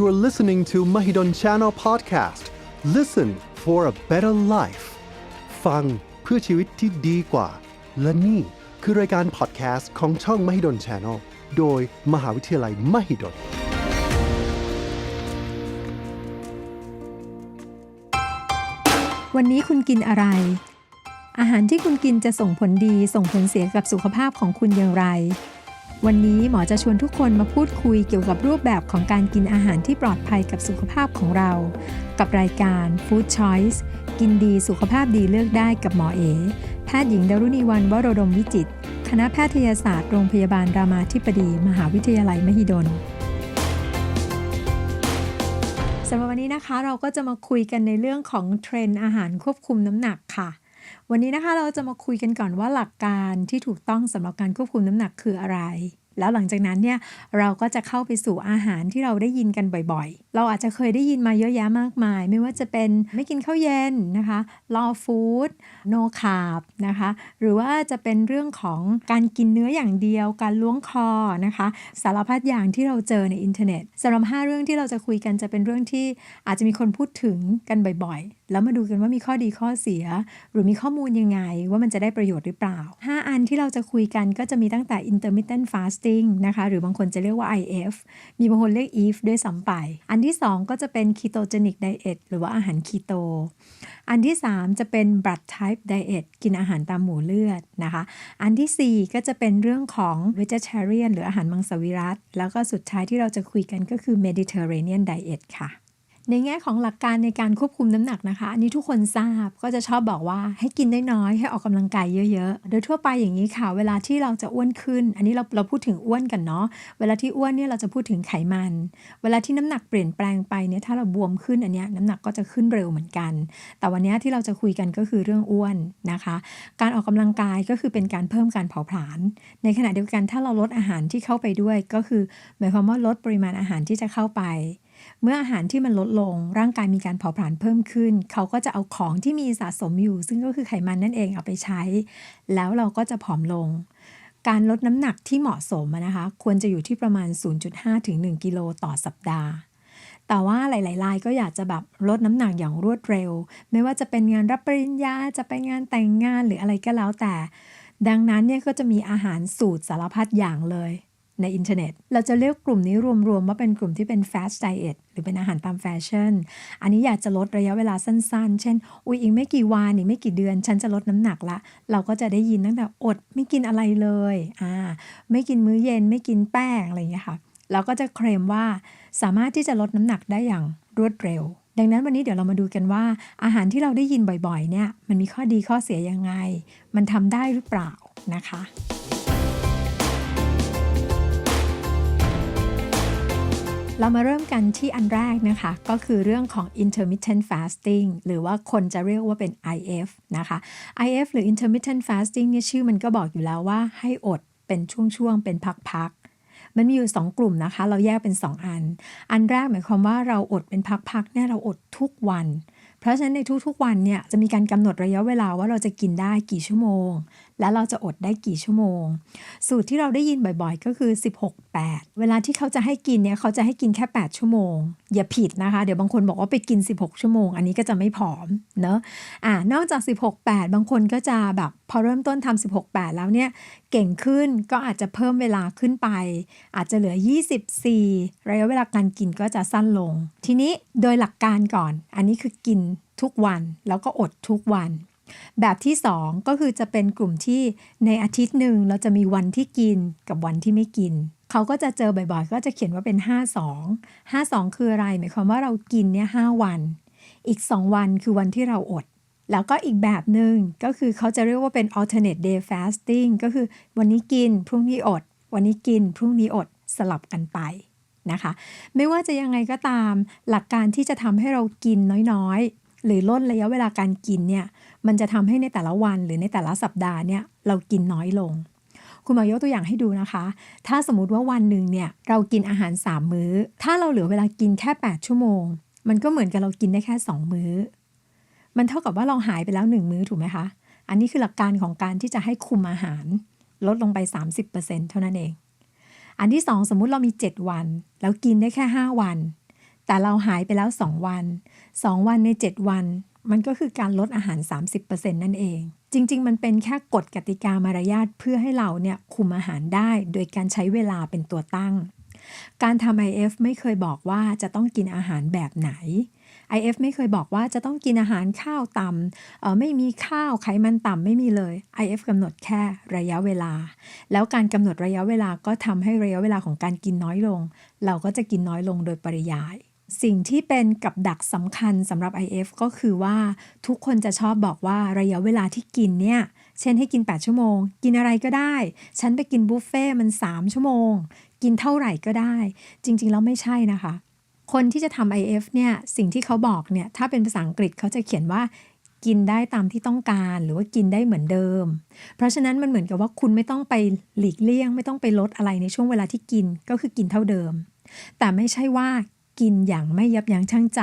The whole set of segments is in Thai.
You are listening to Mahidol Channel Podcast. Listen for a better life. ฟังเพื่อชีวิตที่ดีกว่า และนี่คือรายการพอดแคสต์ของช่อง Mahidol Channel โดยมหาวิทยาลัย Mahidol วันนี้คุณกินอะไร อาหารที่คุณกินจะส่งผลดีส่งผลเสียกับสุขภาพของคุณอย่างไร วันนี้หมอจะชวนทุกคนมาพูดคุยเกี่ยวกับรูปแบบของการกินอาหารที่ปลอดภัยกับสุขภาพของเรา กับรายการ Food Choice กินดีสุขภาพดีเลือกได้กับหมอเอ แพทย์หญิงดารุณีวันวโรดมวิจิต คณะแพทยศาสตร์โรงพยาบาลรามาธิบดี มหาวิทยาลัยมหิดลสำหรับวันนี้นะคะเราก็จะมาคุยกันในเรื่องของเทรนด์อาหารควบคุมน้ำหนักค่ะ วันนี้นะคะเราจะมาคุยกันก่อนว่าหลักการที่ถูกต้องสำหรับการควบคุมน้ำหนักคืออะไร แล้วหลังจากนั้นเนี่ยเราก็จะเข้าไปสู่อาหารที่เราได้ยินกันบ่อยๆ เราอาจจะเคยได้ยินมาเยอะแยะมากมาย ไม่ว่าจะเป็นไม่กินข้าวเย็นนะคะ raw food no carb นะคะ หรือว่าจะเป็นเรื่องของการกินเนื้ออย่างเดียว การล้วงคอนะคะ สารพัดอย่างที่เราเจอในอินเทอร์เน็ตสำหรับ 5 เรื่องที่เราจะคุยกันจะเป็นเรื่องที่อาจจะมีคนพูดถึงกันบ่อยๆ แล้วมาดูกันว่ามีข้อดีข้อเสีย หรือมีข้อมูลยังไงว่ามันจะได้ประโยชน์หรือเปล่า 5 อันที่เราจะคุยกันก็จะมีตั้งแต่ intermittent fasting นะคะ หรือบางคนจะเรียกว่า IF มีบางคนเรียก EF ด้วยซ้ำไป อันที่ 2 ก็จะเป็น ketogenic diet หรือว่าอาหารคีโต อันที่ 3 จะเป็น blood type diet กินอาหารตามหมู่เลือดนะคะ อันทีสี่4 ก็จะเป็นเรื่องของ vegetarian หรืออาหารมังสวิรัตแล้วก็สุดท้ายที่เราจะคุยกันก็คือ Mediterranean diet ค่ะ ในแง่ของหลักการในการควบคุมน้ำหนักนะคะ อันนี้ทุกคนทราบก็จะชอบบอกว่าให้กินน้อยๆให้ออกกำลังกายเยอะๆ โดยทั่วไปอย่างนี้ค่ะ เวลาที่เราจะอ้วนขึ้น อันนี้เราเราพูดถึงอ้วนกันเนาะเวลาที่อ้วนเนี่ยเราจะพูดถึงไขมัน เวลาที่น้ำหนักเปลี่ยนแปลงไปเนี่ยถ้าเราบวมขึ้นอันเนี้ยน้ำหนักก็จะขึ้นเร็วเหมือนกัน แต่วันนี้ที่เราจะคุยกันก็คือเรื่องอ้วนนะคะ การออกกำลังกายก็คือเป็นการเพิ่มการเผาผลาญในขณะเดียวกันถ้าเราลดอาหารที่เข้าไปด้วยก็คือ หมายความว่าลดปริมาณอาหารที่จะเข้าไป เมื่ออาหารที่มันลดลงร่างกายมีการเผาผลาญเพิ่มขึ้น เขาก็จะเอาของที่มีสะสมอยู่ ซึ่งก็คือไขมันนั่นเองเอาไปใช้ แล้วเราก็จะผอมลง การลดน้ำหนักที่เหมาะสมนะคะ ควรจะอยู่ที่ประมาณ 0.5 ถึง 1 กิโลต่อสัปดาห์แต่ว่าหลายๆรายก็อยากจะแบบลดน้ำหนักอย่างรวดเร็ว ไม่ว่าจะเป็นงานรับปริญญาจะไปงานแต่งงานหรืออะไรก็แล้วแต่ ดังนั้นเนี่ยก็จะมีอาหารสูตรสารพัดอย่างเลย ในอินเทอร์เน็ต เราจะเรียกกลุ่มนี้รวมๆว่าเป็นกลุ่มที่เป็น fast diet หรือเป็นอาหารตามแฟชั่น อันนี้อยากจะลดระยะเวลาสั้นๆ เช่น อุ้ยอีกไม่กี่วันอีกไม่กี่เดือน ฉันจะลดน้ำหนักละ เราก็จะได้ยินตั้งแต่อดไม่กินอะไรเลย อ่า ไม่กินมื้อเย็นไม่กินแป้งอะไรอย่างเงี้ยค่ะ เราก็จะเคลมว่าสามารถที่จะลดน้ำหนักได้อย่างรวดเร็วดังนั้นวันนี้เดี๋ยวเรามาดูกันว่า อาหารที่เราได้ยินบ่อยๆ เนี่ย มันมีข้อดีข้อเสียยังไง มันทำได้หรือเปล่านะคะ เรามาเริ่มกันที่อันแรกนะคะ ก็คือเรื่องของ intermittent fasting หรือว่าคนจะเรียกว่าเป็น IF นะคะ IF หรือ intermittent fasting เนี่ยชื่อมันก็บอกอยู่แล้วว่าให้อดเป็นช่วงๆ เป็นพักๆ มันมีอยู่ 2 กลุ่มนะคะ เราแยกเป็น 2 อัน อันแรกหมายความว่าเราอดเป็นพักๆเนี่ยเราอดทุกวัน เพราะฉะนั้นในทุกๆวันเนี่ยจะมีการกำหนดระยะเวลาว่าเราจะกินได้กี่ชั่วโมง และเราจะอดได้กี่ชั่วโมง สูตรที่เราได้ยินบ่อยๆ ก็คือ 16 8 เวลาที่เขาจะให้กินเนี่ยเขาจะให้กินแค่ 8 ชั่วโมง อย่าผิดนะคะ เดี๋ยวบางคนบอกว่าไปกิน 16 ชั่วโมง อันนี้ก็จะไม่ผอมเนอะอ่านอกจาก 16 8 บางคนก็จะแบบพอเริ่มต้นทำ16 8 แล้วเนี่ยเก่งขึ้นก็อาจจะเพิ่มเวลาขึ้นไป อาจจะเหลือ 24 ระยะเวลาการกินก็จะสั้นลง ทีนี้โดยหลักการก่อน อันนี้คือกินทุกวันแล้วก็อดทุกวัน แบบที่ 2 ก็คือจะเป็นกลุ่มที่ในอาทิตย์หนึ่งเราจะมีวันที่กินกับวันที่ไม่กิน เขาก็จะเจอบ่อยๆ ก็จะเขียนว่าเป็น 52 52 คืออะไร หมายความว่าเรากินเนี่ย5วัน อีก 2 วันคือวันที่เราอด แล้วก็อีกแบบหนึ่งก็คือเขาจะเรียกว่าเป็น alternate day fasting ก็คือวันนี้กินพรุ่งนี้อด วันนี้กินพรุ่งนี้อดสลับกันไปนะคะไม่ว่าจะยังไงก็ตามหลักการที่จะทำให้เรากินน้อยๆ หรือลดระยะเวลาการกินเนี่ย มันจะทำให้ในแต่ละวันหรือในแต่ละสัปดาห์เนี่ยเรากินน้อยลง คุณหมอยกตัวอย่างให้ดูนะคะ ถ้าสมมติว่าวันหนึ่งเนี่ยเรากินอาหาร 3 มื้อ ถ้าเราเหลือเวลากินแค่ 8 ชั่วโมง มันก็เหมือนกับเรากินได้แค่ 2 มื้อ มันเท่ากับว่าเราหายไปแล้ว 1 มื้อถูกไหมคะ อันนี้คือหลักการของการที่จะให้คุมอาหาร ลดลงไป 30%เท่านั้นเอง อันที่ 2 สมมุติเรามี 7 วัน แล้วกินได้แค่ 5 วันแต่เราหายไปแล้ว 2 วัน 2 วันใน 7 วัน มันก็คือการลดอาหาร 30%นั่นเอง จริง ๆ มันเป็นแค่กฎกติกามารยาทเพื่อให้เราเนี่ยคุมอาหารได้ โดยการใช้เวลาเป็นตัวตั้ง การทำ IF ไม่เคยบอกว่าจะต้องกินอาหารแบบไหน IF ไม่เคยบอกว่าจะต้องกินอาหารข้าวต่ำเออไม่มีข้าวไขมันต่ำไม่มีเลย IF กำหนดแค่ระยะเวลา แล้วการกำหนดระยะเวลาก็ทำให้ระยะเวลาของการกินน้อยลง เราก็จะกินน้อยลงโดยปริยาย สิ่งที่เป็นกับดักสำคัญสำหรับ IF ก็คือว่าทุกคนจะชอบบอกว่าระยะเวลาที่กินเนี่ย เช่นให้กิน 8 ชั่วโมง กินอะไรก็ได้ ฉันไปกินบุฟเฟ่มัน 3 ชั่วโมง กินเท่าไหร่ก็ได้ จริง ๆ แล้วไม่ใช่นะคะ คนที่จะทำ IF เนี่ยสิ่งที่เขาบอกเนี่ยถ้าเป็นภาษาอังกฤษเขาจะเขียนว่ากินได้ตามที่ต้องการหรือว่ากินได้เหมือนเดิม เพราะฉะนั้นมันเหมือนกับว่าคุณไม่ต้องไปหลีกเลี่ยง ไม่ต้องไปลดอะไรในช่วงเวลาที่กินก็คือกินเท่าเดิม แต่ไม่ใช่ว่า กินอย่างไม่ยับยั้งชั่งใจ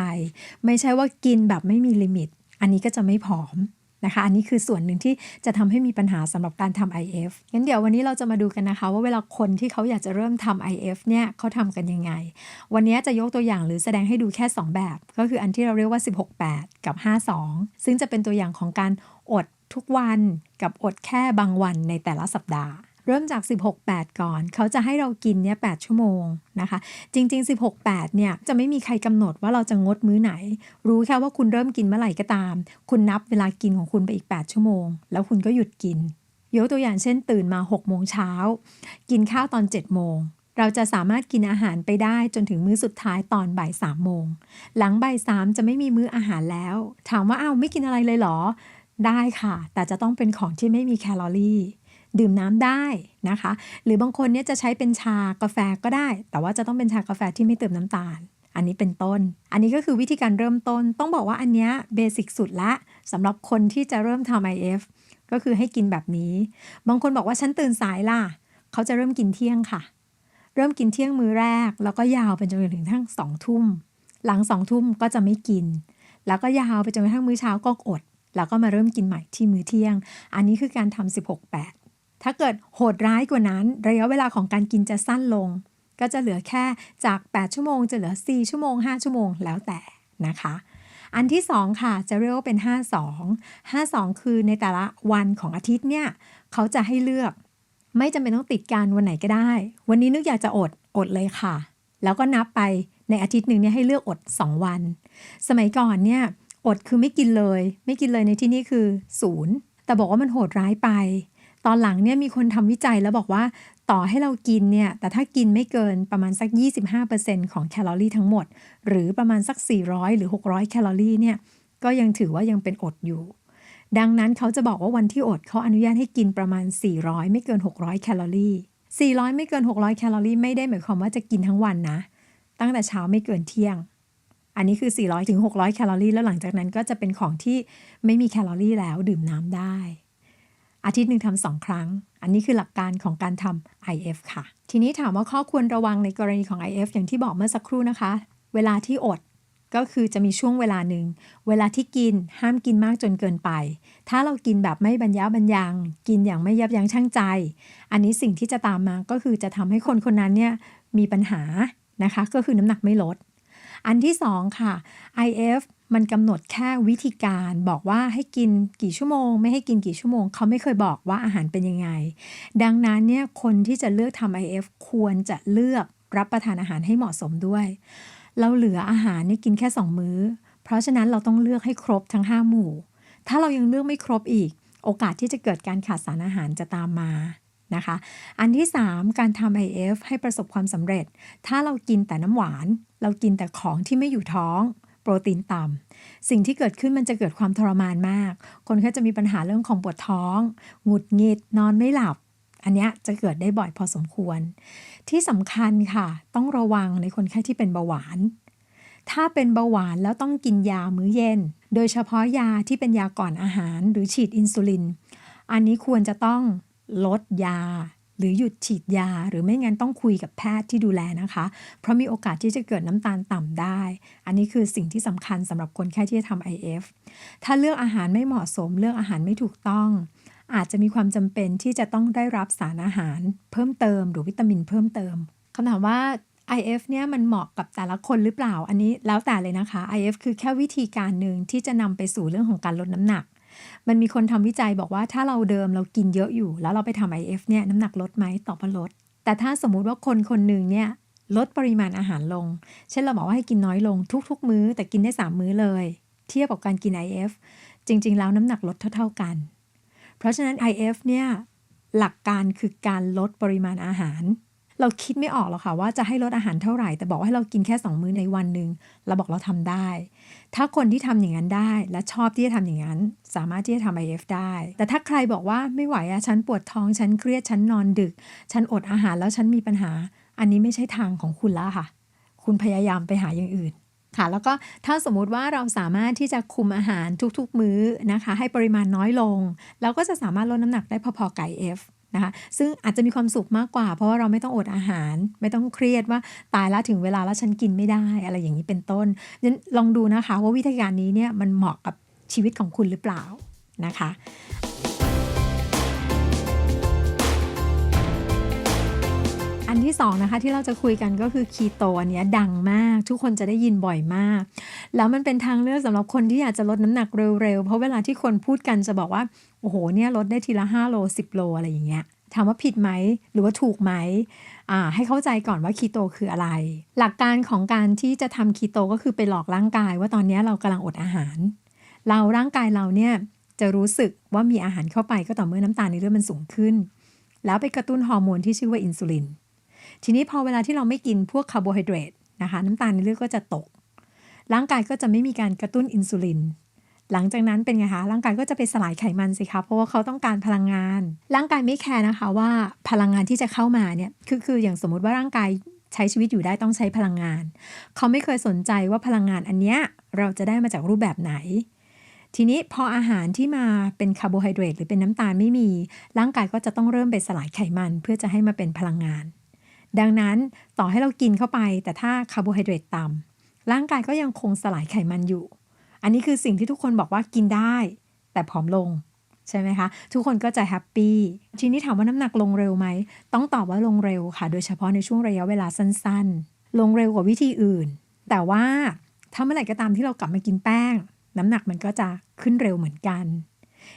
ไม่ใช่ว่ากินแบบไม่มีลิมิต อันนี้ก็จะไม่ผอมนะคะอันนี้คือส่วนหนึ่งที่จะทำให้มีปัญหาสำหรับการทำ IF งั้นเดี๋ยววันนี้เราจะมาดูกันนะคะ ว่าเวลาคนที่เขาอยากจะเริ่มทำ IF เนี่ยเขาทำกันยังไง วันนี้จะยกตัวอย่างหรือแสดงให้ดูแค่ 2 แบบ ก็คืออันที่เราเรียกว่า 16-8 กับ 52 ซึ่งจะเป็นตัวอย่างของการอดทุกวันกับอดแค่บางวันในแต่ละสัปดาห์ เริ่มจาก 16-8 ก่อน เขาจะให้เรากินเนี่ย8ชั่วโมงนะคะ จริง ๆ 16-8 เนี่ยจะไม่มีใครกำหนดว่าเราจะงดมื้อไหน รู้แค่ว่าคุณเริ่มกินเมื่อไหร่ก็ตาม คุณนับเวลากินของคุณไปอีก 8 ชั่วโมง แล้วคุณก็หยุดกิน ยกตัวอย่างเช่น ตื่นมา6โมงเช้า กินข้าวตอน7โมงเราจะสามารถกินอาหารไปได้จนถึงมื้อสุดท้ายตอนบ่าย3โมง หลังบ่าย3จะไม่มีมื้ออาหารแล้ว ถามว่าอ้าวไม่กินอะไรเลยเหรอ ได้ค่ะ แต่จะต้องเป็นของที่ไม่มีแคลอรี่ ดื่มน้ำได้นะคะ หรือบางคนเนี่ยจะใช้เป็นชากาแฟก็ได้ แต่ว่าจะต้องเป็นชากาแฟที่ไม่เติมน้ำตาล อันนี้เป็นต้น อันนี้ก็คือวิธีการเริ่มต้น ต้องบอกว่าอันเนี้ยเบสิกสุดละสำหรับคนที่จะเริ่มทำ IF ก็คือให้กินแบบนี้ บางคนบอกว่าฉันตื่นสายล่ะ เขาจะเริ่มกินเที่ยงค่ะ เริ่มกินเที่ยงมื้อแรก แล้วก็ยาวไปจนถึงทั้งสองทุ่ม หลังสองทุ่มก็จะไม่กิน แล้วก็ยาวไปจนกระทั่งมื้อเช้าก็อด แล้วก็มาเริ่มกินใหม่ที่มื้อเที่ยง อันนี้คือการทำ16-8 ถ้าเกิดโหดร้ายกว่านั้น ระยะเวลาของการกินจะสั้นลง ก็จะเหลือแค่จาก 8 ชั่วโมง จะเหลือ 4 ชั่วโมง 5 ชั่วโมงแล้วแต่นะคะ อันที่ 2 ค่ะจะเรียกว่าเป็น 52 52 คือในแต่ละวันของอาทิตย์เนี่ยเขาจะให้เลือกไม่จำเป็นต้องติดการวันไหนก็ได้ วันนี้นึกอยากจะอดอดเลยค่ะ แล้วก็นับไปในอาทิตย์หนึ่งเนี่ยให้เลือกอด 2 วัน สมัยก่อนเนี่ยอดคือไม่กินเลย ไม่กินเลยในที่นี้คือศูนย์แต่บอกว่ามันโหดร้ายไป ตอนหลังเนี่ยมีคนทำวิจัยแล้วบอกว่าต่อให้เรากินเนี่ยแต่ถ้ากินไม่เกินประมาณสัก 25%ของแคลอรี่ทั้งหมด หรือประมาณสัก 400 หรือ 600 แคลอรี่เนี่ยก็ยังถือว่ายังเป็นอดอยู่ ดังนั้นเขาจะบอกว่าวันที่อดเขาอนุญาตให้กินประมาณ 400 ไม่เกิน 600 แคลอรี่ 400 ไม่เกิน 600 แคลอรี่ไม่ได้หมายความว่าจะกินทั้งวันนะ ตั้งแต่เช้าไม่เกินเที่ยง อันนี้คือ 400 ถึง 600 แคลอรี่ แล้วหลังจากนั้นก็จะเป็นของที่ไม่มีแคลอรี่แล้วดื่มน้ำได้ อาทิตย์หนึ่งทำสองครั้ง อันนี้คือหลักการของการทำ IF ค่ะ ทีนี้ถามว่าข้อควรระวังในกรณีของ IF อย่างที่บอกเมื่อสักครู่นะคะ เวลาที่อดก็คือจะมีช่วงเวลาหนึ่ง เวลาที่กินห้ามกินมากจนเกินไป ถ้าเรากินแบบไม่บรรยะบรรยัง กินอย่างไม่ยับยั้งชั่งใจ อันนี้สิ่งที่จะตามมาก็คือจะทำให้คนคนนั้นเนี่ยมีปัญหานะคะ ก็คือน้ำหนักไม่ลด อันที่สองค่ะ IF มันกำหนดแค่วิธีการบอกว่าให้กินกี่ชั่วโมง ไม่ให้กินกี่ชั่วโมง เขาไม่เคยบอกว่าอาหารเป็นยังไง ดังนั้นเนี่ยคนที่จะเลือกทำ IF ควรจะเลือกรับประทานอาหารให้เหมาะสมด้วย เราเหลืออาหารนี่กินแค่ 2 มื้อ เพราะฉะนั้นเราต้องเลือกให้ครบทั้ง 5 หมู่ ถ้าเรายังเลือกไม่ครบอีก โอกาสที่จะเกิดการขาดสารอาหารจะตามมานะคะ อันที่ 3 การทำ IF ให้ประสบความสำเร็จ ถ้าเรากินแต่น้ำหวาน เรากินแต่ของที่ไม่อยู่ท้อง โปรตีนต่ำสิ่งที่เกิดขึ้นมันจะเกิดความทรมานมาก คนก็จะมีปัญหาเรื่องของปวดท้อง หงุดหงิด นอนไม่หลับ อันนี้จะเกิดได้บ่อยพอสมควร ที่สำคัญค่ะ ต้องระวังในคนไข้ที่เป็นเบาหวานถ้าเป็นเบาหวานแล้วต้องกินยามื้อเย็น โดยเฉพาะยาที่เป็นยาก่อนอาหารหรือฉีดอินซูลิน อันนี้ควรจะต้องลดยา หรือหยุดฉีดยา หรือไม่งั้นต้องคุยกับแพทย์ที่ดูแลนะคะ เพราะมีโอกาสที่จะเกิดน้ำตาลต่ำได้ อันนี้คือสิ่งที่สำคัญสำหรับคนไข้ที่จะทำ IF ถ้าเลือกอาหารไม่เหมาะสม เลือกอาหารไม่ถูกต้องอาจจะมีความจำเป็นที่จะต้องได้รับสารอาหารเพิ่มเติม หรือวิตามินเพิ่มเติมคำถามว่า IF เนี่ยมันเหมาะกับแต่ละคนหรือเปล่า อันนี้แล้วแต่เลยนะคะ IF คือแค่วิธีการหนึ่งที่จะนำไปสู่เรื่องของการลดน้ำหนัก มันมีคนทำวิจัยบอกว่าถ้าเราเดิมเรากินเยอะอยู่ แล้วเราไปทำ IF เนี่ยน้ำหนักลดไหมตอบว่าลด แต่ถ้าสมมุติว่าคนคนหนึ่งเนี่ยลดปริมาณอาหารลง เช่นเราบอกว่าให้กินน้อยลงทุก ๆ มื้อ แต่กินได้ 3 มื้อเลย เทียบกับการกิน IF จริง ๆ แล้วน้ำหนักลดเท่า ๆกัน เพราะฉะนั้น IF เนี่ยหลักการคือการลดปริมาณอาหาร เราคิดไม่ออกหรอกค่ะว่าจะให้ลดอาหารเท่าไหร่ แต่บอกว่าให้เรากินแค่ 2 มื้อในวันหนึ่งเราบอกเราทำได้ ถ้าคนที่ทำอย่างนั้นได้ และชอบที่จะทำอย่างนั้น สามารถที่จะทำ IF ได้ แต่ถ้าใครบอกว่าไม่ไหวอะฉันปวดท้องฉันเครียดฉันนอนดึก ฉันอดอาหารแล้วฉันมีปัญหา อันนี้ไม่ใช่ทางของคุณแล้วค่ะ คุณพยายามไปหาอย่างอื่นค่ะแล้วก็ถ้าสมมุติว่าเราสามารถที่จะคุมอาหารทุกๆมื้อนะคะ ให้ปริมาณน้อยลง เราก็จะสามารถลดน้ำหนักได้พอๆไก่ F นะคะซึ่งอาจจะมีความสุขมากกว่า เพราะว่าเราไม่ต้องอดอาหาร ไม่ต้องเครียดว่าตายแล้วถึงเวลาแล้วฉันกินไม่ได้อะไรอย่างนี้เป็นต้นนั้นลองดูนะคะว่าวิธีการนี้เนี่ยมันเหมาะกับชีวิตของคุณหรือเปล่านะคะ ที่สองนะคะที่เราจะคุยกันก็คือคีโตอันนี้ดังมาก ทุกคนจะได้ยินบ่อยมาก แล้วมันเป็นทางเลือกสำหรับคนที่อยากจะลดน้ำหนักเร็วๆ เพราะเวลาที่คนพูดกันจะบอกว่า โอ้โหเนี่ยลดได้ทีละ 5 โล 10 โลอะไรอย่างเงี้ยถามว่าผิดไหมหรือว่าถูกไหมให้เข้าใจก่อนว่าคีโตคืออะไร หลักการของการที่จะทำคีโตก็คือไปหลอกร่างกาย ว่าตอนนี้เรากำลังอดอาหาร เราร่างกายเราเนี่ยจะรู้สึกว่ามีอาหารเข้าไปก็ต่อเมื่อน้ำตาลในเลือดมันสูงขึ้น แล้วไปกระตุ้นฮอร์โมนที่ชื่อว่าอินซูลิน ทีนี้พอเวลาที่เราไม่กินพวกคาร์โบไฮเดรตนะคะน้ำตาลในเลือดก็จะตก ร่างกายก็จะไม่มีการกระตุ้นอินซูลิน หลังจากนั้นเป็นไงคะร่างกายก็จะไปสลายไขมันสิคะเพราะว่าเขาต้องการพลังงาน ร่างกายไม่แคร์นะคะว่าพลังงานที่จะเข้ามาเนี่ยคือคืออย่างสมมติว่าร่างกายใช้ชีวิตอยู่ได้ต้องใช้พลังงาน เขาไม่เคยสนใจว่าพลังงานอันเนี้ยเราจะได้มาจากรูปแบบไหน ทีนี้พออาหารที่มาเป็นคาร์โบไฮเดรตหรือเป็นน้ำตาลไม่มี ร่างกายก็จะต้องเริ่มไปสลายไขมัน เพื่อจะให้มาเป็นพลังงาน ดังนั้นต่อให้เรากินเข้าไป แต่ถ้าคาร์โบไฮเดรตต่ำร่างกายก็ยังคงสลายไขมันอยู่ อันนี้คือสิ่งที่ทุกคนบอกว่ากินได้ แต่ผอมลงใช่ไหมคะ ทุกคนก็จะแฮปปี้ทีนี้ถามว่าน้ำหนักลงเร็วไหม ต้องตอบว่าลงเร็วค่ะ โดยเฉพาะในช่วงระยะเวลาสั้นๆ ลงเร็วกว่าวิธีอื่น แต่ว่าถ้าเมื่อไหร่ก็ตามที่เรากลับมากินแป้ง น้ำหนักมันก็จะขึ้นเร็วเหมือนกัน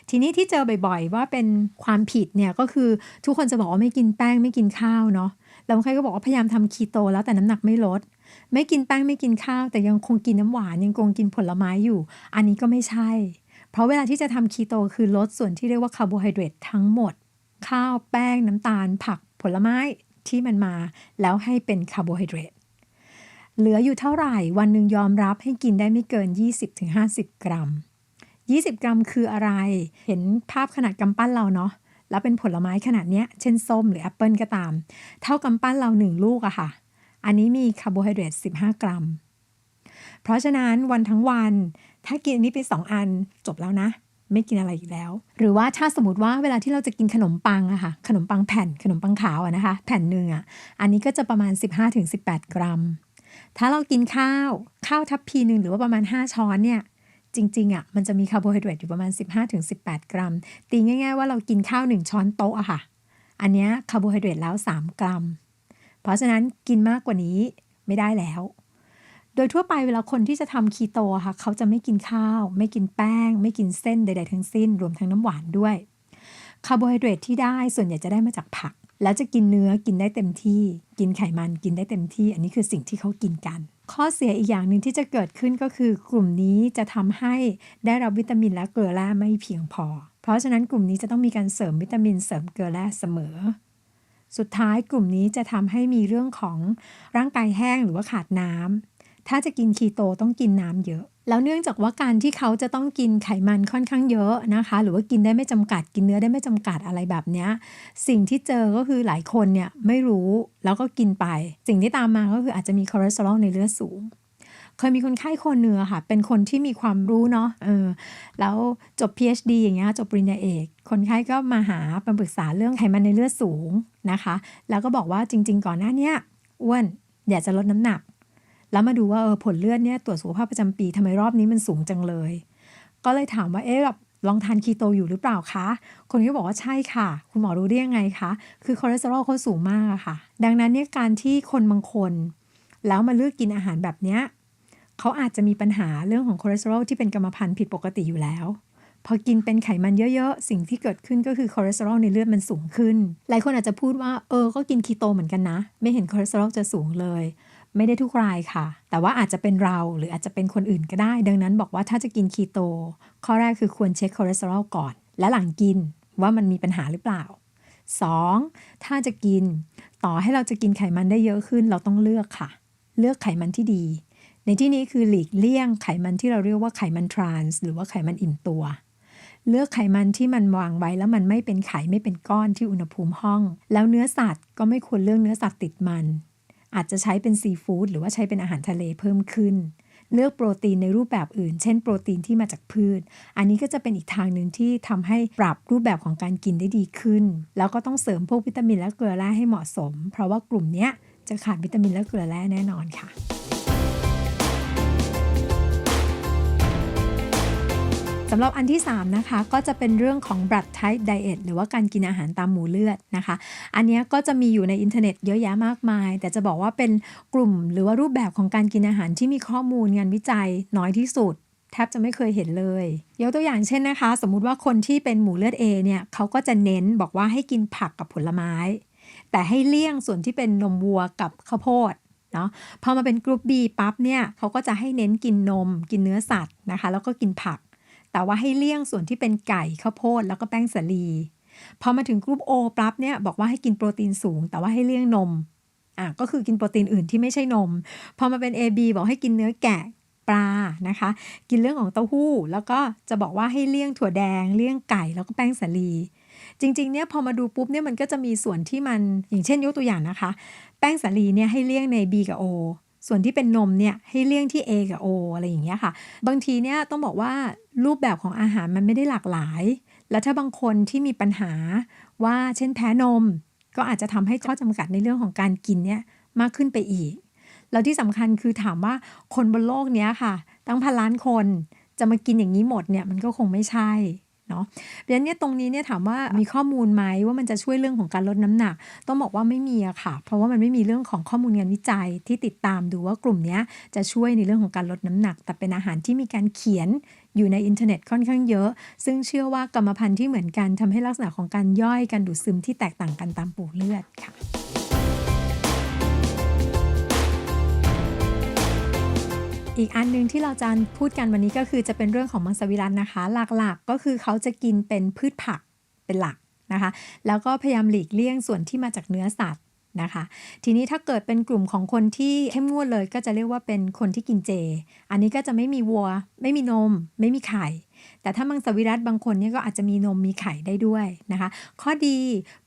ทีนี้ที่เจอบ่อยๆ ว่าเป็นความผิดเนี่ยก็คือทุกคนจะบอกว่าไม่กินแป้งไม่กินข้าวเนาะ แล้วใครก็บอกว่าพยายามทำคีโตแล้วแต่น้ำหนักไม่ลด ไม่กินแป้งไม่กินข้าว แต่ยังคงกินน้ำหวานยังคงกินผลไม้อยู่ อันนี้ก็ไม่ใช่ เพราะเวลาที่จะทำคีโตคือลดส่วนที่เรียกว่าคาร์โบไฮเดรตทั้งหมด ข้าวแป้งน้ำตาล ผักผลไม้ที่มันมา แล้วให้เป็นคาร์โบไฮเดรตเหลืออยู่เท่าไหร่วันหนึ่งยอมรับให้กินได้ไม่เกิน 20-50 กรัม 20 กรัมคืออะไร เห็นภาพขนาดกำปั้นเราเนาะ แล้วเป็นผลไม้ขนาดเนี้ย เช่นส้มหรือแอปเปิลก็ตาม เท่ากำปั้นเราหนึ่งลูกอะค่ะ อันนี้มีคาร์โบไฮเดรต15 กรัม เพราะฉะนั้นวันทั้งวัน ถ้ากินอันนี้ไปสองอันจบแล้วนะ ไม่กินอะไรอีกแล้ว หรือว่าถ้าสมมติว่าเวลาที่เราจะกินขนมปังอะค่ะขนมปังแผ่นขนมปังขาวอะนะคะ แผ่นหนึ่งอะอันนี้ก็จะประมาณ 15-18 กรัม ถ้าเรากินข้าวข้าวทัพพีหนึ่งหรือว่าประมาณ 5 ช้อนเนี่ย จริงๆอะมันจะมีคาร์โบไฮเดรตอยู่ประมาณ 15-18 กรัม ตีง่าย ๆ ว่าเรากินข้าว 1 ช้อนโต๊ะอะค่ะ อันเนี้ยคาร์โบไฮเดรตแล้ว 3 กรัม เพราะฉะนั้นกินมากกว่านี้ไม่ได้แล้ว โดยทั่วไปเวลาคนที่จะทำคีโตค่ะ เขาจะไม่กินข้าว ไม่กินแป้ง ไม่กินเส้นใด ๆ ทั้งสิ้น รวมทั้งน้ำหวานด้วยคาร์โบไฮเดรตที่ได้ส่วนใหญ่จะได้มาจากผัก แล้วจะกินเนื้อกินได้เต็มที่ กินไขมันกินได้เต็มที่ อันนี้คือสิ่งที่เขากินกัน ข้อเสียอีกอย่างหนึ่งที่จะเกิดขึ้นก็คือกลุ่มนี้จะทำให้ได้รับวิตามินและเกลือแร่ไม่เพียงพอ เพราะฉะนั้นกลุ่มนี้จะต้องมีการเสริมวิตามินเสริมเกลือแร่เสมอ สุดท้ายกลุ่มนี้จะทำให้มีเรื่องของร่างกายแห้งหรือว่าขาดน้ำถ้าจะกินคีโตต้องกินน้ำเยอะ แล้วเนื่องจากว่าการที่เขาจะต้องกินไขมันค่อนข้างเยอะนะคะ หรือว่ากินได้ไม่จำกัดกินเนื้อได้ไม่จำกัดอะไรแบบนี้สิ่งที่เจอก็คือหลายคนเนี่ยไม่รู้แล้วก็กินไป สิ่งที่ตามมาก็คืออาจจะมีคอเลสเตอรอลในเลือดสูง เคยมีคนไข้คนเนื้อค่ะ เป็นคนที่มีความรู้เนาะเออแล้วจบ PhD อย่างเงี้ยจบปริญญาเอก คนไข้ก็มาหาปรึกษาเรื่องไขมันในเลือดสูงนะคะ แล้วก็บอกว่าจริง ๆ ก่อนหน้านี้อ้วนอยากจะลดน้ำหนัก แล้วมาดูว่าเออผลเลือดเนี่ยตรวจสุขภาพประจำปีทำไมรอบนี้มันสูงจังเลย ก็เลยถามว่าเอ๊ะแบบลองทานคีโตอยู่หรือเปล่าคะ คนก็บอกว่าใช่ค่ะ คุณหมอรู้ได้ยังไงคะ คือคอเลสเตอรอลเขาสูงมากอะค่ะ ดังนั้นเนี่ยการที่คนบางคน แล้วมาเลือกกินอาหารแบบเนี้ยเขาอาจจะมีปัญหาเรื่องของคอเลสเตอรอลที่เป็นกรรมพันธุ์ผิดปกติอยู่แล้ว พอกินเป็นไขมันเยอะๆ สิ่งที่เกิดขึ้นก็คือคอเลสเตอรอลในเลือดมันสูงขึ้น หลายคนอาจจะพูดว่าเออ ก็กินคีโตเหมือนกันนะ ไม่เห็นคอเลสเตอรอลจะสูงเลย ไม่ได้ทุกรายค่ะ แต่ว่าอาจจะเป็นเราหรืออาจจะเป็นคนอื่นก็ได้ ดังนั้นบอกว่าถ้าจะกินคีโต ข้อแรกคือควรเช็คคอเลสเตอรอลก่อน และหลังกินว่ามันมีปัญหาหรือเปล่า 2. ถ้าจะกิน ต่อให้เราจะกินไขมันได้เยอะขึ้น เราต้องเลือกค่ะ เลือกไขมันที่ดี ในที่นี้คือหลีกเลี่ยงไขมันที่เราเรียกว่าไขมันทรานส์หรือว่าไขมันอิ่มตัว เลือกไขมันที่มันวางไว้แล้วมันไม่เป็นไขไม่เป็นก้อนที่อุณหภูมิห้อง แล้วเนื้อสัตว์ก็ไม่ควรเลือกเนื้อสัตว์ติดมัน อาจจะใช้เป็นซีฟู้ดหรือว่าใช้เป็นอาหารทะเลเพิ่มขึ้น เลือกโปรตีนในรูปแบบอื่น เช่นโปรตีนที่มาจากพืช อันนี้ก็จะเป็นอีกทางหนึ่งที่ทำให้ปรับรูปแบบของการกินได้ดีขึ้น แล้วก็ต้องเสริมพวกวิตามินและเกลือแร่ให้เหมาะสม เพราะว่ากลุ่มนี้จะขาดวิตามินและเกลือแร่แน่นอนค่ะ สำหรับอันที่ 3 นะคะ ก็จะเป็นเรื่องของ blood type diet หรือว่าการกินอาหารตามหมู่เลือดนะคะ อันนี้ก็จะมีอยู่ในอินเทอร์เน็ตเยอะแยะมากมาย แต่จะบอกว่าเป็นกลุ่มหรือว่ารูปแบบของการกินอาหารที่มีข้อมูลงานวิจัยน้อยที่สุดแทบจะไม่เคยเห็นเลย ยกตัวอย่างเช่นนะคะ สมมุติว่าคนที่เป็นหมู่เลือด A เนี่ยเขาก็จะเน้นบอกว่าให้กินผักกับผลไม้ แต่ให้เลี่ยงส่วนที่เป็นนมวัวกับข้าวโพดเนาะพอมาเป็นกลุ่ม B ปั๊บเนี่ยเขาก็จะให้เน้นกินนม กินเนื้อสัตว์นะคะ แล้วก็กินผัก แต่ว่าให้เลี่ยงส่วนที่เป็นไก่ข้าวโพดแล้วก็แป้งสาลีพอมาถึงกลุ่ม O ปั๊บเนี่ยบอกว่าให้กินโปรตีนสูง แต่ว่าให้เลี่ยงนมอะก็คือกินโปรตีนอื่นที่ไม่ใช่นม พอมาเป็น AB บอกให้กินเนื้อแกะปลานะคะ กินเรื่องของเต้าหู้ แล้วก็จะบอกว่าให้เลี่ยงถั่วแดง เลี่ยงไก่แล้วก็แป้งสาลีจริงๆ เนี่ยพอมาดูปุ๊บเนี่ยมันก็จะมีส่วนที่มันอย่างเช่นยกตัวอย่างนะคะ แป้งสาลีเนี่ยให้เลี่ยงใน B กับ O ส่วนที่เป็นนมเนี่ยให้เลี่ยงที่ A กับ O อะไรอย่างเงี้ยค่ะ บางทีเนี่ยต้องบอกว่ารูปแบบของอาหารมันไม่ได้หลากหลาย แล้วถ้าบางคนที่มีปัญหาว่าเช่นแพ้นม ก็อาจจะทำให้ข้อจำกัดในเรื่องของการกินเนี่ยมากขึ้นไปอีก แล้วที่สำคัญคือถามว่าคนบนโลกเนี้ยค่ะ ตั้งพันล้านคนจะมากินอย่างนี้หมดเนี่ยมันก็คงไม่ใช่ เนาะเพราะฉะนั้นเนี่ยตรงนี้เนี่ยถามว่ามีข้อมูลไหมว่ามันจะช่วยเรื่องของการลดน้ำหนัก ต้องบอกว่าไม่มีอะค่ะ เพราะว่ามันไม่มีเรื่องของข้อมูลงานวิจัยที่ติดตามดูว่ากลุ่มนี้จะช่วยในเรื่องของการลดน้ำหนัก แต่เป็นอาหารที่มีการเขียนอยู่ในอินเทอร์เน็ตค่อนข้างเยอะ ซึ่งเชื่อว่ากรรมพันธุ์ที่เหมือนกันทำให้ลักษณะของการย่อยการดูดซึมที่แตกต่างกันตามปู่เลือดค่ะ อีกอันหนึงที่เราจะพูดกันวันนี้ก็คือจะเป็นเรื่องของมังสวิรัตนะคะ หลักๆก็คือเขาจะกินเป็นพืชผักเป็นหลักนะคะ แล้วก็พยายามหลีกเลี่ยงส่วนที่มาจากเนื้อสัตว์นะคะ ทีนี้ถ้าเกิดเป็นกลุ่มของคนที่เข้มงวดเลย ก็จะเรียกว่าเป็นคนที่กินเจ อันนี้ก็จะไม่มีวัว ไม่มีนม ไม่มีไข่ แต่ถ้ามังสวิรัตบางคนเนี่ยก็อาจจะมีนมมีไข่ได้ด้วยนะคะ ข้อดี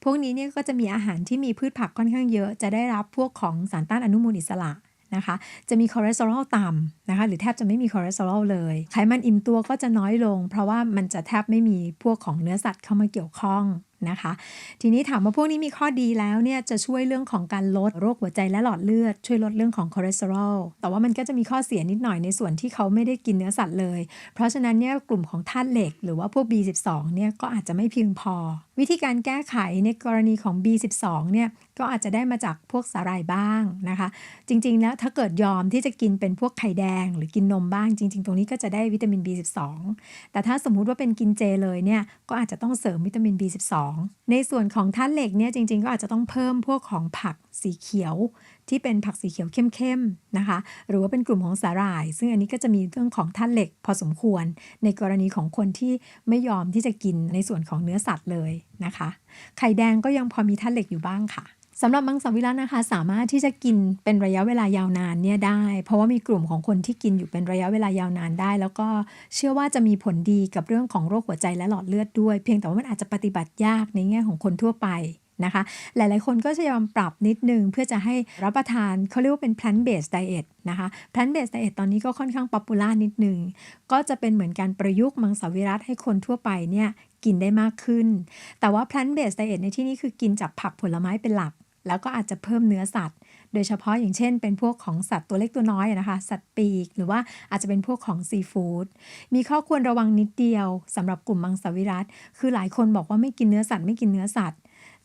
พวกนี้เนี่ยก็จะมีอาหารที่มีพืชผักค่อนข้างเยอะ จะได้รับพวกของสารต้านอนุมูลอิสระนะคะ จะมีคอเลสเตอรอลต่ำนะคะหรือแทบจะไม่มีคอเลสเตอรอลเลยไขมันอิ่มตัวก็จะน้อยลง เพราะว่ามันจะแทบไม่มีพวกของเนื้อสัตว์เข้ามาเกี่ยวข้องนะคะ ทีนี้ถามว่าพวกนี้มีข้อดีแล้วเนี่ยจะช่วยเรื่องของการลดโรคหัวใจและหลอดเลือด ช่วยลดเรื่องของคอเลสเตอรอลแต่ว่ามันก็จะมีข้อเสียนิดหน่อยในส่วนที่เขาไม่ได้กินเนื้อสัตว์เลย เพราะฉะนั้นเนี่ยกลุ่มของธาตุเหล็ก หรือว่าพวก B12 เนี่ยก็อาจจะไม่เพียงพอ วิธีการแก้ไขในกรณีของ B12 เนี่ยก็อาจจะได้มาจากพวกสาหร่ายบ้างนะคะ จริงๆแล้วถ้าเกิดยอมที่จะกินเป็นพวกไข่แดงหรือกินนมบ้างจริง ๆ ตรงนี้ก็จะได้วิตามิน B12 แต่ถ้าสมมุติว่าเป็นกินเจเลยเนี่ยก็อาจจะต้องเสริมวิตามิน B12 ในส่วนของธาตุเหล็กเนี่ยจริง ๆ ก็อาจจะต้องเพิ่มพวกของผักสีเขียวที่เป็นผักสีเขียวเข้มๆนะคะ หรือว่าเป็นกลุ่มของสาหร่าย ซึ่งอันนี้ก็จะมีเรื่องของธาตุเหล็กพอสมควร ในกรณีของคนที่ไม่ยอมที่จะกินในส่วนของเนื้อสัตว์เลยนะคะ ไข่แดงก็ยังพอมีธาตุเหล็กอยู่บ้างค่ะ สำหรับมังสวิรัตนะคะ สามารถที่จะกินเป็นระยะเวลายาวนานเนี่ยได้ เพราะว่ามีกลุ่มของคนที่กินอยู่เป็นระยะเวลายาวนานได้ แล้วก็เชื่อว่าจะมีผลดีกับเรื่องของโรคหัวใจและหลอดเลือดด้วย เพียงแต่ว่ามันอาจจะปฏิบัติยากในแง่ของคนทั่วไปนะคะ หลายๆ คนก็จะยอมปรับนิดนึงเพื่อจะให้รับประทานเขาเรียกว่าเป็น plant based diet นะคะ plant based diet ตอนนี้ก็ค่อนข้างป๊อปปูล่านิดนึง ก็จะเป็นเหมือนการประยุกต์มังสวิรัตให้คนทั่วไปเนี่ยกินได้มากขึ้น แต่ว่า plant based diet ในที่นี้คือกินจากผักผลไม้เป็นหลัก แล้วก็อาจจะเพิ่มเนื้อสัตว์ โดยเฉพาะอย่างเช่น เป็นพวกของสัตว์ตัวเล็กตัวน้อยนะคะ สัตว์ปีก หรือว่าอาจจะเป็นพวกของซีฟู้ด มีข้อควรระวังนิดเดียวสำหรับกลุ่มมังสวิรัตคือหลายคนบอกว่าไม่กินเนื้อสัตว์ไม่กินเนื้อสัตว์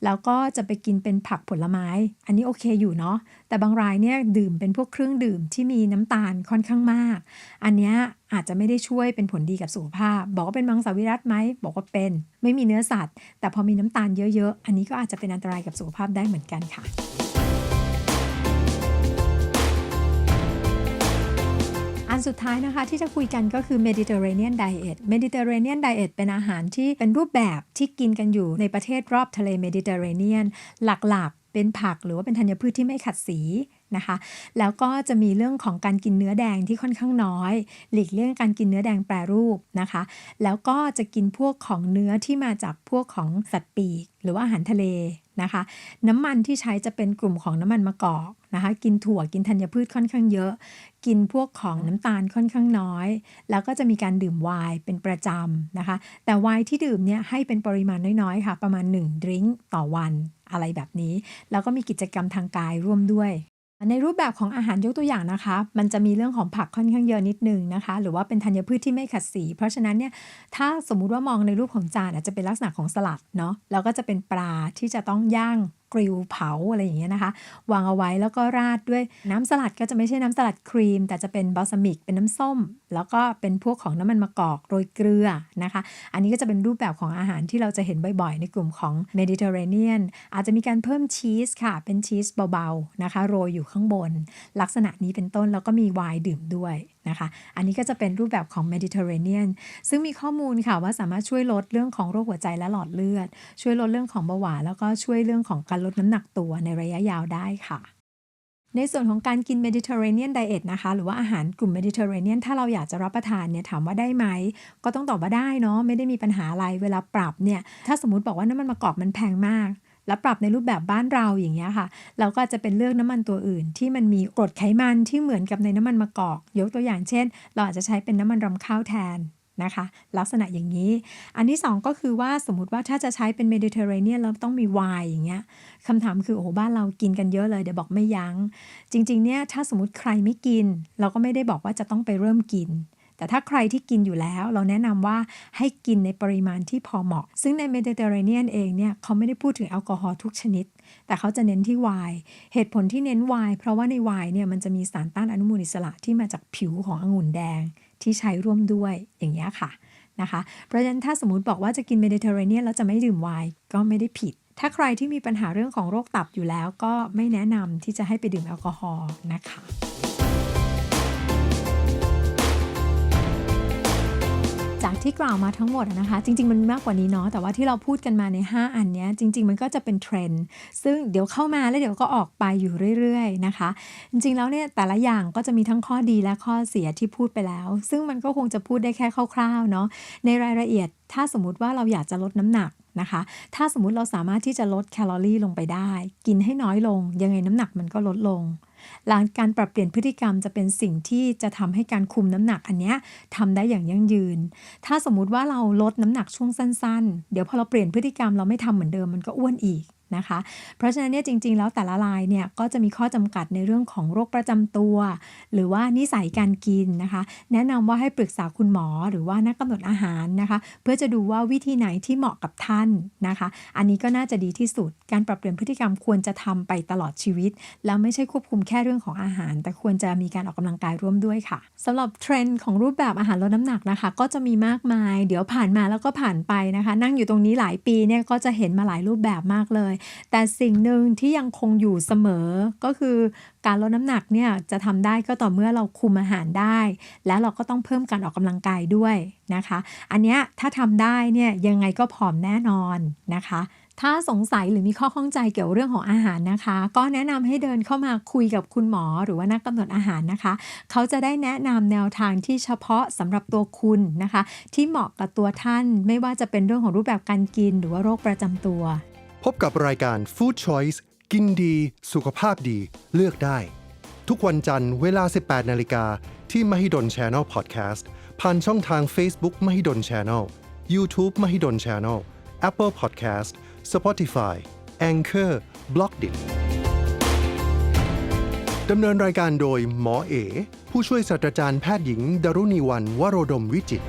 แล้วก็จะไปกินเป็นผักผลไม้ อันนี้โอเคอยู่เนาะ แต่บางรายเนี่ยดื่มเป็นพวกเครื่องดื่มที่มีน้ำตาลค่อนข้างมาก อันเนี้ยอาจจะไม่ได้ช่วยเป็นผลดีกับสุขภาพ บอกว่าเป็นมังสวิรัตไหม บอกว่าเป็น ไม่มีเนื้อสัตว์ แต่พอมีน้ำตาลเยอะๆ อันนี้ก็อาจจะเป็นอันตรายกับสุขภาพได้เหมือนกันค่ะ นสุดท้ายนะคะที่จะคุยกันก็คือ Mediterranean Diet Mediterranean Diet เป็นอาหารที่เป็นรูปแบบที่กินกันอยู่ในประเทศรอบทะเล Mediterranean หลักๆ เป็นผักหรือว่าเป็นธัญพืชที่ไม่ขัดสีนะคะ แล้วก็จะมีเรื่องของการกินเนื้อแดงที่ค่อนข้างน้อย หลีกเลี่ยงการกินเนื้อแดงแปรรูปนะคะ แล้วก็จะกินพวกของเนื้อที่มาจากพวกของสัตว์ปีก หรือว่าอาหารทะเลนะคะ น้ำมันที่ใช้จะเป็นกลุ่มของน้ำมันมะกอก นะคะกินถั่วกินธัญพืชค่อนข้างเยอะ กินพวกของน้ำตาลค่อนข้างน้อย แล้วก็จะมีการดื่มไวน์เป็นประจำนะคะ แต่ไวน์ที่ดื่มเนี่ยให้เป็นปริมาณน้อยๆค่ะ ประมาณ1ดริงก์ต่อวันอะไรแบบนี้ แล้วก็มีกิจกรรมทางกายร่วมด้วยในรูปแบบของอาหารยกตัวอย่างนะคะ มันจะมีเรื่องของผักค่อนข้างเยอะนิดนึงนะคะ หรือว่าเป็นธัญพืชที่ไม่ขัดสี เพราะฉะนั้นเนี่ย ถ้าสมมุติว่ามองในรูปของจานอาจจะเป็นลักษณะของสลัดเนาะ แล้วก็จะเป็นปลาที่จะต้องย่าง กริลเผาอะไรอย่างเงี้ยนะคะ วางเอาไว้แล้วก็ราดด้วยน้ำสลัดก็จะไม่ใช่น้ำสลัดครีม แต่จะเป็นบัลซามิกเป็นน้ำส้ม แล้วก็เป็นพวกของน้ำมันมะกอกโรยเกลือนะคะ อันนี้ก็จะเป็นรูปแบบของอาหารที่เราจะเห็นบ่อยๆ ในกลุ่มของเมดิเตอร์เรเนียนอาจจะมีการเพิ่มชีสค่ะ เป็นชีสเบาๆนะคะโรยอยู่ข้างบน ลักษณะนี้เป็นต้นแล้วก็มีไวน์ดื่มด้วยนะคะ อันนี้ก็จะเป็นรูปแบบของเมดิเตอร์เรเนียนซึ่งมีข้อมูลค่ะว่าสามารถช่วยลดเรื่องของโรคหัวใจและหลอดเลือด ช่วยลดเรื่องของเบาหวานแล้วก็ช่วยเรื่องของการลดน้ำหนักตัวในระยะยาวได้ค่ะในส่วนของการกิน Mediterranean Diet นะคะ หรือว่าอาหารกลุ่ม Mediterranean ถ้าเราอยากจะรับประทานเนี่ยถามว่าได้ไหม ก็ต้องตอบว่าได้เนาะไม่ได้มีปัญหาอะไรเวลาปรับเนี่ย ถ้าสมมติบอกว่าน้ำมันมะกอกมันแพงมาก แล้วปรับในรูปแบบบ้านเราอย่างเงี้ยค่ะ เราก็จะเป็นเลือกน้ำมันตัวอื่น ที่มันมีกรดไขมันที่เหมือนกับในน้ำมันมะกอก ยกตัวอย่างเช่น เราอาจจะใช้เป็นน้ำมันรำข้าวแทนนะคะลักษณะอย่างนี้ อันที่ 2 ก็คือว่าสมมติว่าถ้าจะใช้เป็นเมดิเตอร์เรเนียนแล้วต้องมีไวน์อย่างเงี้ยคำถามคือโอ้โหบ้านเรากินกันเยอะเลยเดี๋ยวบอกไม่ยัง้ง จริงๆเนี่ยถ้าสมมติใครไม่กิน เราก็ไม่ได้บอกว่าจะต้องไปเริ่มกิน แต่ถ้าใครที่กินอยู่แล้ว เราแนะนำว่าให้กินในปริมาณที่พอเหมาะ ซึ่งในเมดิเตอร์เรเนียนเองเนี่ยเขาไม่ได้พูดถึงแอลกอฮอล์ทุกชนิด แต่เขาจะเน้นที่ไวน์เหตุผลที่เน้นไวน์เพราะว่าในไวน์เนี่ยมันจะมีสารต้านอนุมูลอิสระที่มาจากผิวขององุ่นแดงที่ใช้ร่วมด้วยอย่างนี้ยค่ะนะคะเพราะฉะนั้นถ้าสมมติบอกว่าจะกินเมดิเตอร์เรเนียนแล้วจะไม่ดื่มไวน์ก็ไม่ได้ผิด ถ้าใครที่มีปัญหาเรื่องของโรคตับอยู่แล้ว ก็ไม่แนะนำที่จะให้ไปดื่มแอลกอฮอล์นะคะ จากที่กล่าวมาทั้งหมดนะคะ จริง ๆ มันมากกว่านี้เนาะแต่ว่าที่เราพูดกันมาใน 5 อันนี้จริง ๆ มันก็จะเป็นเทรนด์ซึ่งเดี๋ยวเข้ามาแล้วเดี๋ยวก็ออกไปอยู่เรื่อย ๆ นะคะ จริง ๆ แล้วเนี่ยแต่ละอย่างก็จะมีทั้งข้อดีและข้อเสียที่พูดไปแล้ว ซึ่งมันก็คงจะพูดได้แค่คร่าวๆเนาะในรายละเอียดถ้าสมมติว่าเราอยากจะลดน้ำหนักนะคะ ถ้าสมมติเราสามารถที่จะลดแคลอรี่ลงไปได้ กินให้น้อยลง ยังไงน้ำหนักมันก็ลดลง หลังการปรับเปลี่ยนพฤติกรรมจะเป็นสิ่งที่จะทำให้การคุมน้ำหนักอันเนี้ยทำได้อย่างยั่งยืน ถ้าสมมุติว่าเราลดน้ำหนักช่วงสั้น ๆ เดี๋ยวพอเราเปลี่ยนพฤติกรรมเราไม่ทำเหมือนเดิมมันก็อ้วนอีก นะคะ เพราะฉะนั้นเนี่ยจริง ๆ แล้วแต่ละรายเนี่ยก็จะมีข้อจำกัดในเรื่องของโรคประจำตัว หรือว่านิสัยการกินนะคะ แนะนำว่าให้ปรึกษาคุณหมอหรือว่านักกำหนดอาหารนะคะ เพื่อจะดูว่าวิธีไหนที่เหมาะกับท่านนะคะ อันนี้ก็น่าจะดีที่สุด การปรับเปลี่ยนพฤติกรรมควรจะทำไปตลอดชีวิต แล้วไม่ใช่ควบคุมแค่เรื่องของอาหาร แต่ควรจะมีการออกกำลังกายร่วมด้วยค่ะสำหรับเทรนด์ของรูปแบบอาหารลดน้ำหนักนะคะ ก็จะมีมากมาย เดี๋ยวผ่านมาแล้วก็ผ่านไปนะคะ นั่งอยู่ตรงนี้หลายปีเนี่ยก็จะเห็นมาหลายรูปแบบมากเลยแต่สิ่งหนึ่งที่ยังคงอยู่เสมอ ก็คือการลดน้ำหนักเนี่ยจะทำได้ก็ต่อเมื่อเราคุมอาหารได้ แล้วเราก็ต้องเพิ่มการออกกำลังกายด้วยนะคะ อันเนี้ยถ้าทำได้เนี่ยยังไงก็ผอมแน่นอนนะคะถ้าสงสัยหรือมีข้อข้องใจเกี่ยวเรื่องของอาหารนะคะ ก็แนะนำให้เดินเข้ามาคุยกับคุณหมอหรือว่านักกำหนดอาหารนะคะ เขาจะได้แนะนำแนวทางที่เฉพาะสำหรับตัวคุณนะคะ ที่เหมาะกับตัวท่านไม่ว่าจะเป็นเรื่องของรูปแบบการกินหรือว่าโรคประจำตัว พบกับรายการ Food Choice กินดี สุขภาพดี เลือกได้ ทุกวันจันทร์เวลา 18 นาฬิกา ที่ Mahidol Channel Podcast ผ่านช่องทาง Facebook Mahidol Channel YouTube Mahidol Channel Apple Podcast Spotify Anchor b l o g d i t ดำเนินรายการโดยหมอเอ ผู้ช่วยศาสตราจารย์แพทย์หญิง ดรุณีวันวโรดมวิจิตร